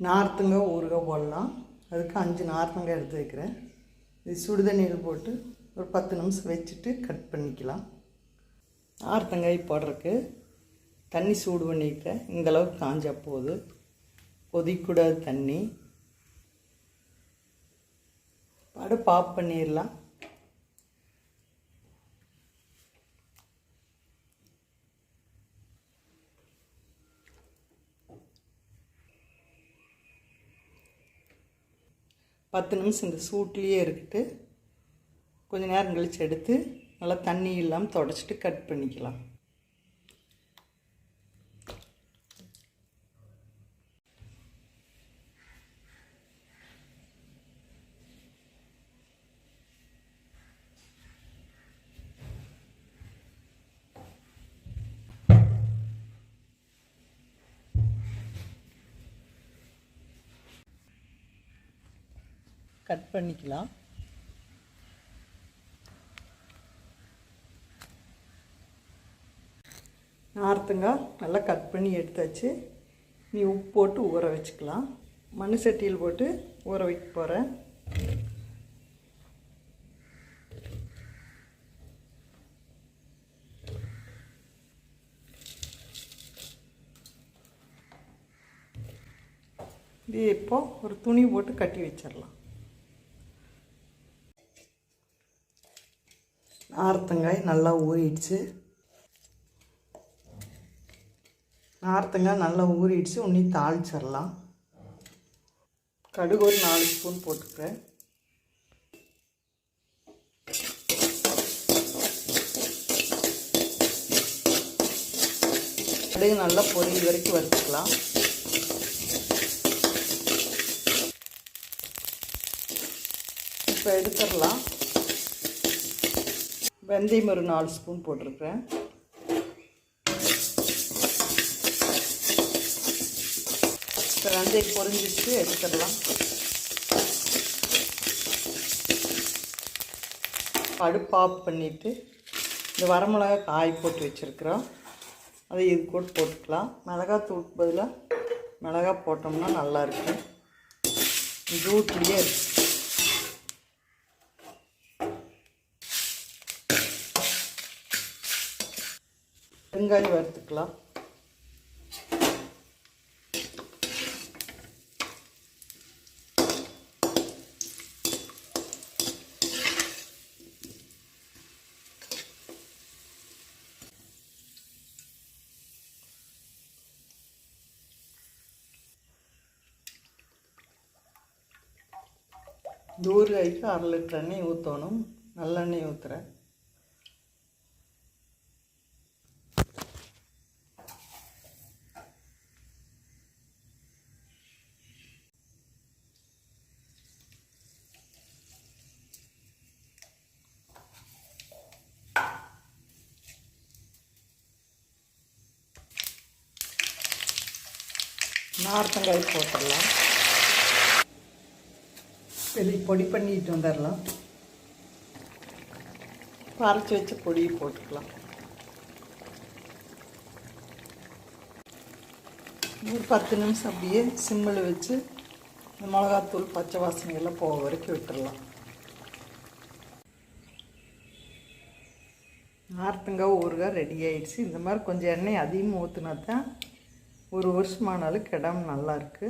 நார்த்துங்க ஊறுகாய் போடலாம். அதுக்கு அஞ்சு நார்த்தங்காய் எடுத்து வைக்கிறேன். இது சுடுதண்ணியில் போட்டு ஒரு பத்து நிமிஷம் வச்சுட்டு கட் பண்ணிக்கலாம். நார்த்தங்காய் போடுறதுக்கு தண்ணி சூடு பண்ணிக்கிறேன் இந்தளவுக்கு காஞ்சா போகுது. கொதிக்கூடாது தண்ணி. படு பாப் பண்ணிடலாம். பத்து நிமிஷம் இந்த சூட்லேயே இருக்கிட்டு கொஞ்சம் நேரம் கழித்து எடுத்து நல்லா தண்ணி இல்லாமல் தொடச்சிட்டு கட் பண்ணிக்கலாம். கட் பண்ணிக்கலாம். நார்த்துங்காய் நல்லா கட் பண்ணி எடுத்தாச்சு. நீ உப்பு போட்டு ஊற வச்சுக்கலாம். மண் சட்டியில் போட்டு ஊற வைக்க போகிறேன் இது இப்போ ஒரு துணி போட்டு கட்டி வச்சிடலாம். நார்த்தங்காய் நல்லா ஊறிடுச்சு. நார்த்தங்காய் நல்லா ஊறிடுச்சு. உன்னி தாளிச்சிடலாம். கடுகு ஒரு நாலு ஸ்பூன் போட்டுக்கிறேன். கடுகு நல்லா பொரியல் வரைக்கும் வறுத்துக்கலாம். இப்போ எடுத்துடலாம். வெந்தயம் ஒரு நாலு ஸ்பூன் போட்டிருக்கிறேன். இப்போ வெந்தயம் பொரிஞ்சிச்சு எடுத்துடலாம். அடுப்பு ஆஃப் பண்ணிவிட்டு இந்த வரமிளகா காய் போட்டு வச்சுருக்குறோம். அதை இது கூட போட்டுக்கலாம். மிளகாத்தூளுக்கு பதிலாக மிளகா போட்டோம்னா நல்லாயிருக்கும் ஜூட்லேயே இருக்கு வெங்காயம் வறுத்துக்கலாம் ஊறுகாய்க்கு அரை லிட்டர் எண்ணெய் ஊற்றணும் நல்லெண்ணெய் ஊற்றுறேன் நார்த்தங்காய் போட்டுடலாம். வெளி பொடி பண்ணிட்டு வந்துடலாம். அரைச்சி வச்ச பொடியை போட்டுக்கலாம். ஒரு பத்து நிமிஷம் அப்படியே சிம்மில் வச்சு இந்த மிளகாத்தூள் பச்சை வாசனை எல்லாம் போக வரைக்கும் விட்டுடலாம். நார்த்தங்காய் ஊறுகாய் ரெடி ஆயிடுச்சு. இந்த மாதிரி கொஞ்சம் எண்ணெய் அதிகமாக ஊற்றினா தான் ஒரு வருஷமானாலும் கிடாம நல்லாயிருக்கு